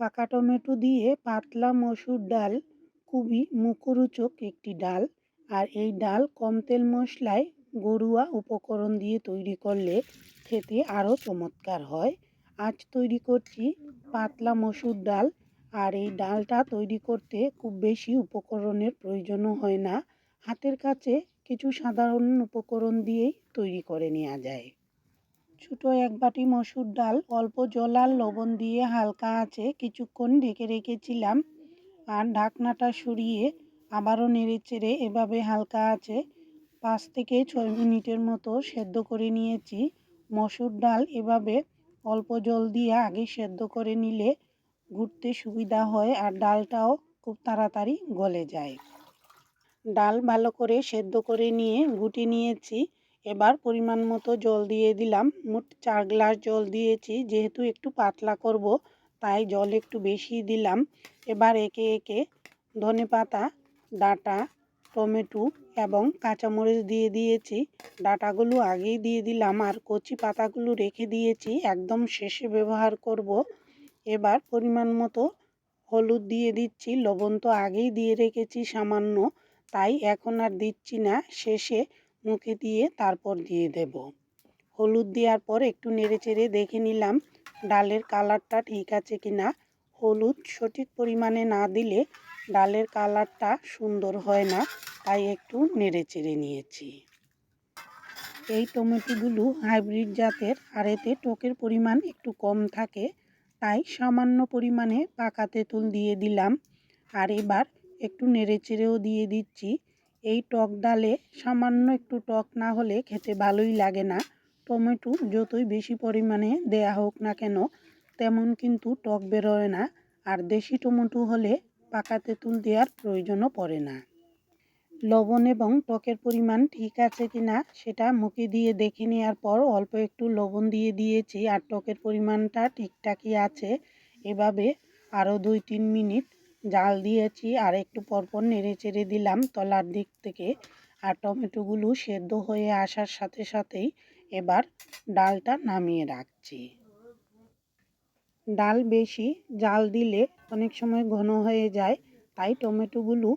পাকা টমেটো দিয়ে পাতলা মসুর ডাল খুবই মুখরোচক একটি ডাল আর এই ডাল কম তেল মশলায় গরুয়া উপকরণ দিয়ে তৈরি করলে খেতে আরও চমৎকার হয়। আজ তৈরি করছি পাতলা মসুর ডাল আর এই ডালটা তৈরি করতে খুব বেশি উপকরণের প্রয়োজনও হয় না। হাতের কাছে কিছু সাধারণ উপকরণ দিয়েই তৈরি করে নেওয়া যায়। ছোটো এক বাটি মসুর ডাল, অল্প জল আর লবণ দিয়ে হালকা আছে কিছুক্ষণ ঢেকে রেখেছিলাম। আর ঢাকনাটা সরিয়ে আবারও নেড়ে চেড়ে এভাবে হালকা আছে পাঁচ থেকে ছয় মিনিটের মতো সেদ্ধ করে নিয়েছি। মসুর ডাল এভাবে অল্প জল দিয়ে আগে সেদ্ধ করে নিলে ঘুরতে সুবিধা হয় আর ডালটাও খুব তাড়াতাড়ি গলে যায়। ডাল ভালো করে সেদ্ধ করে নিয়ে গুটি নিয়েছি। এবার পরিমাণ মতো জল দিয়ে দিলাম। মোট চার গ্লাস জল দিয়েছি। যেহেতু একটু পাতলা করব, তাই জল একটু বেশি দিলাম। এবার একে একে ধনে পাতা, ডাঁটা, টমেটো এবং কাঁচামরিচ দিয়ে দিয়েছি। ডাটাগুলো আগেই দিয়ে দিলাম আর কচি পাতাগুলো রেখে দিয়েছি। একদম শেষে ব্যবহার করব। এবার পরিমাণ মতো হলুদ দিয়ে দিচ্ছি। লবণ তো আগেই দিয়ে রেখেছি সামান্য, তাই এখন আর দিচ্ছি না। শেষে মুখে দিয়ে তারপর দিয়ে দেব। হলুদ দেওয়ার পর একটু নেড়ে চেড়ে দেখে নিলাম ডালের কালারটা ঠিক আছে কি না হলুদ সঠিক পরিমাণে না দিলে ডালের কালারটা সুন্দর হয় না, তাই একটু নেড়ে চেড়ে নিয়েছি। এই টমেটোগুলো হাইব্রিড জাতের, আর এতে টকের পরিমাণ একটু কম থাকে, তাই সামান্য পরিমাণে পাকা তেঁতুল দিয়ে দিলাম। আর এবার একটু নেড়ে চেড়েও দিয়ে দিচ্ছি। এই টক ডালে সামান্য একটু টক না হলে খেতে ভালোই লাগে না। টমেটো যতই বেশি পরিমাণে দেয়া হোক না কেন, তেমন কিন্তু টক বেরোয় না। আর দেশি টমেটো হলে পাকা তেঁতুল দেওয়ার প্রয়োজনও পড়ে না। লবণ এবং টকের পরিমাণ ঠিক আছে কি না সেটা মুখে দিয়ে দেখে নেওয়ার পর অল্প একটু লবণ দিয়ে দিয়েছি আর টকের পরিমাণটা ঠিকঠাকই আছে। এভাবে আরও দুই তিন মিনিট জাল দিয়েছি আর একটু পরপর নেড়ে চেড়ে দিলাম তলার দিক থেকে। আর টমেটোগুলো সেদ্ধ হয়ে আসার সাথে সাথেই এবার ডালটা নামিয়ে রাখছি। ডাল বেশি জাল দিলে অনেক সময় ঘন হয়ে যায়, তাই টমেটোগুলো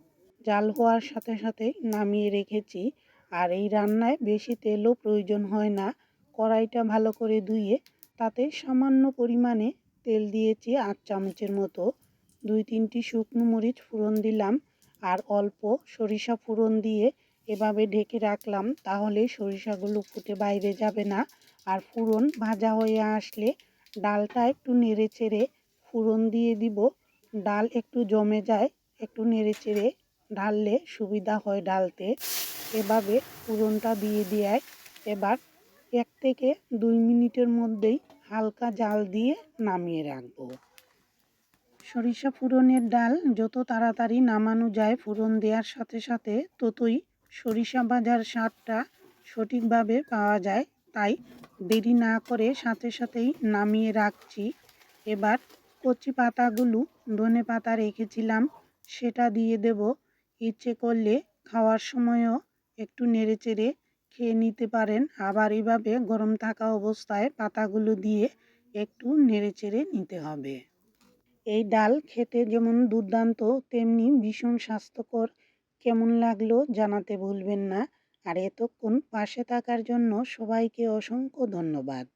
জাল হওয়ার সাথে সাথে নামিয়ে রেখেছি। আর এই রান্নায় বেশি তেলও প্রয়োজন হয় না, কড়াইটা ভালো করে ধুয়ে তাতে সামান্য পরিমাণে তেল দিয়েছি আট চামচের মতো। দুই তিনটি শুকনো মরিচ ফোড়ন দিলাম আর অল্প সরিষা ফোড়ন দিয়ে এভাবে ঢেকে রাখলাম তাহলে সরিষাগুলো ফুটে বাইরে যাবে না। আর ফোড়ন ভাজা হয়ে আসলে ডালটা একটু নেড়ে চেড়ে ফোড়ন দিয়ে দিব। ডাল একটু জমে যায়, একটু নেড়ে চেড়ে ঢাললে সুবিধা হয় ডালতে। এভাবে ফোড়নটা দিয়ে দেয় এবার এক থেকে দুই মিনিটের মধ্যেই হালকা জাল দিয়ে নামিয়ে রাখব। সরিষা ফোড়নের ডাল যত তাড়াতাড়ি নামানো যায় ফোড়ন দেওয়ার সাথে সাথে ততই সরিষা ভাজার স্বাদটা সঠিকভাবে পাওয়া যায়। তাই দেরি না করে সাথে সাথেই নামিয়ে রাখছি। এবার কচি পাতাগুলো ধনে পাতা রেখেছিলাম, সেটা দিয়ে দেব। ইচ্ছে করলে খাওয়ার সময়ও একটু নেড়ে চেড়ে খেয়ে নিতে পারেন। আবার এভাবে গরম থাকা অবস্থায় পাতাগুলো দিয়ে একটু নেড়ে চেড়ে নিতে হবে। এই ডাল খেতে যেমন দুর্দান্ত, তেমনি ভীষণ স্বাস্থ্যকর। কেমন লাগল জানাতে ভুলবেন না। আর এতক্ষণ পাশে থাকার জন্য সবাইকে অসংখ্য ধন্যবাদ।